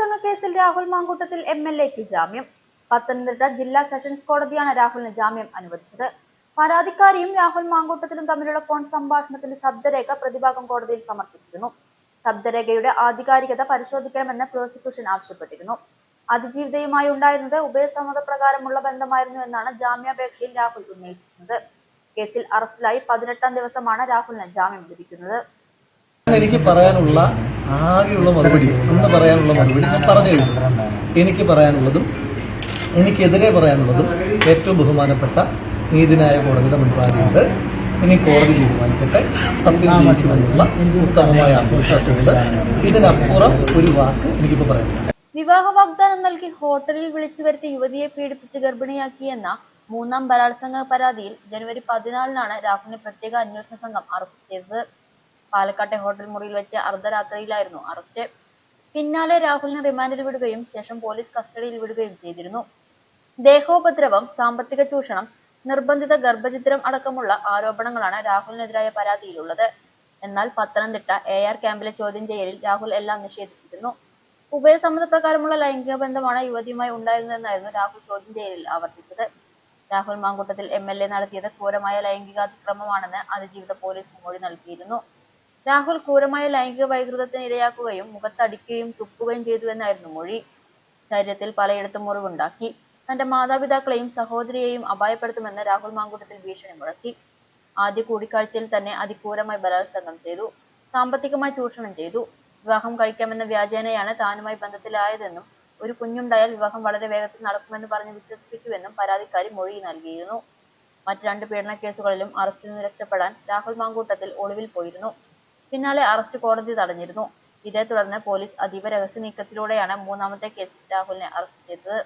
ബലാത്സംഗ കേസിൽ Rahul Mamkootathil M L എക്ക് ജാമ്യം. പത്തനംതിട്ട ജില്ലാ സെഷൻസ് കോടതിയാണ് രാഹുലിന് ജാമ്യം അനുവദിച്ചത്. പരാതിക്കാരിയും രാഹുൽ മാങ്കൂട്ടത്തിലും തമ്മിലുള്ള ഫോൺ സംഭാഷണത്തിന്റെ ശബ്ദരേഖ പ്രതിഭാഗം കോടതിയിൽ സമർപ്പിച്ചിരുന്നു. ശബ്ദരേഖയുടെ ആധികാരികത പരിശോധിക്കണമെന്ന് പ്രോസിക്യൂഷൻ ആവശ്യപ്പെട്ടിരുന്നു. അതിജീവിതയുമായി ഉണ്ടായിരുന്നത് ഉഭയസമ്മത പ്രകാരമുള്ള ബന്ധമായിരുന്നു എന്നാണ് ജാമ്യാപേക്ഷയിൽ രാഹുൽ ഉന്നയിച്ചിരുന്നത്. കേസിൽ അറസ്റ്റിലായി പതിനെട്ടാം ദിവസമാണ് രാഹുലിന് ജാമ്യം ലഭിക്കുന്നത്. എനിക്ക് പറയാനുള്ള ആകെയുള്ള മറുപടി എന്ന് പറയാനുള്ള മറുപടി ഞാൻ പറഞ്ഞു കഴിഞ്ഞു. എനിക്ക് പറയാനുള്ളതും എനിക്കെതിരെ പറയാനുള്ളതും ഏറ്റവും ബഹുമാനപ്പെട്ട നീതിന്യായ കോടതിയുടെ മുൻപാകെയുണ്ട്. ഇനി കോടതി തീരുമാനിക്കട്ടെ. സത്യം ഉത്തമമായ ആത്മവിശ്വാസമുണ്ട്. ഇതിനപ്പുറം ഒരു വാക്ക് എനിക്കിപ്പോൾ പറയാനുണ്ട്. വിവാഹ വാഗ്ദാനം നൽകി ഹോട്ടലിൽ വിളിച്ചു വരുത്തി യുവതിയെ പീഡിപ്പിച്ച് ഗർഭിണിയാക്കിയെന്ന മൂന്നാം ബലാത്സംഗ പരാതിയിൽ ജനുവരി പതിനാലിനാണ് രാഹുലിനെ പ്രത്യേക അന്വേഷണ സംഘം അറസ്റ്റ് ചെയ്തത്. പാലക്കാട്ടെ ഹോട്ടൽ മുറിയിൽ വെച്ച് അർദ്ധരാത്രിയിലായിരുന്നു അറസ്റ്റ്. പിന്നാലെ രാഹുലിനെ റിമാൻഡിൽ വിടുകയും ശേഷം പോലീസ് കസ്റ്റഡിയിൽ വിടുകയും ചെയ്തിരുന്നു. ദേഹോപദ്രവം സാമ്പത്തിക ചൂഷണം നിർബന്ധിത ഗർഭചിത്രം അടക്കമുള്ള ആരോപണങ്ങളാണ് രാഹുലിനെതിരായ പരാതിയിലുള്ളത്. എന്നാൽ പത്തനംതിട്ട എ ആർ ക്യാമ്പിലെ ചോദ്യം ചെയ്യലിൽ രാഹുൽ എല്ലാം നിഷേധിച്ചിരുന്നു. ഉഭയസമ്മതപ്രകാരമുള്ള ലൈംഗിക ബന്ധമാണ് യുവതിയുമായി ഉണ്ടായിരുന്നതെന്നായിരുന്നു രാഹുൽ ചോദ്യം ചെയ്യലിൽ ആവർത്തിച്ചത്. Rahul Mankoottathil M L A നടത്തിയത് ക്രൂരമായ ലൈംഗികാതിക്രമമാണെന്ന് അതിജീവിത പോലീസ് മൊഴി നൽകിയിരുന്നു. രാഹുൽ ക്രൂരമായ ലൈംഗിക വൈകൃതത്തിന് ഇരയാക്കുകയും മുഖത്തടിക്കുകയും തുപ്പുകയും ചെയ്തുവെന്നായിരുന്നു മൊഴി. ശരീരത്തിൽ പലയിടത്തും മുറിവുണ്ടാക്കി. തന്റെ മാതാപിതാക്കളെയും സഹോദരിയെയും അപായപ്പെടുത്തുമെന്ന് രാഹുൽ മാങ്കൂട്ടത്തിൽ ഭീഷണി മുഴക്കി. ആദ്യ കൂടിക്കാഴ്ചയിൽ തന്നെ അതിക്രൂരമായി ബലാത്സംഗം ചെയ്തു. സാമ്പത്തികമായി ചൂഷണം ചെയ്തു. വിവാഹം കഴിക്കാമെന്ന വ്യാജേനയാണ് താനുമായി ബന്ധത്തിലായതെന്നും ഒരു കുഞ്ഞുണ്ടായാൽ വിവാഹം വളരെ വേഗത്തിൽ നടക്കുമെന്ന് പറഞ്ഞ് വിശ്വസിപ്പിച്ചുവെന്നും പരാതിക്കാരി മൊഴി നൽകിയിരുന്നു. മറ്റ് രണ്ട് പീഡന കേസുകളിലും അറസ്റ്റിൽ നിന്ന് രക്ഷപ്പെടാൻ രാഹുൽ മാങ്കൂട്ടത്തിൽ ഒളിവിൽ പോയിരുന്നു. പിന്നാലെ അറസ്റ്റ് കോടതി തടഞ്ഞിരുന്നു. ഇതേ തുടർന്ന് പോലീസ് അതീവ രഹസ്യ നീക്കത്തിലൂടെയാണ് മൂന്നാമത്തെ കേസിൽ രാഹുലിനെ അറസ്റ്റ് ചെയ്തത്.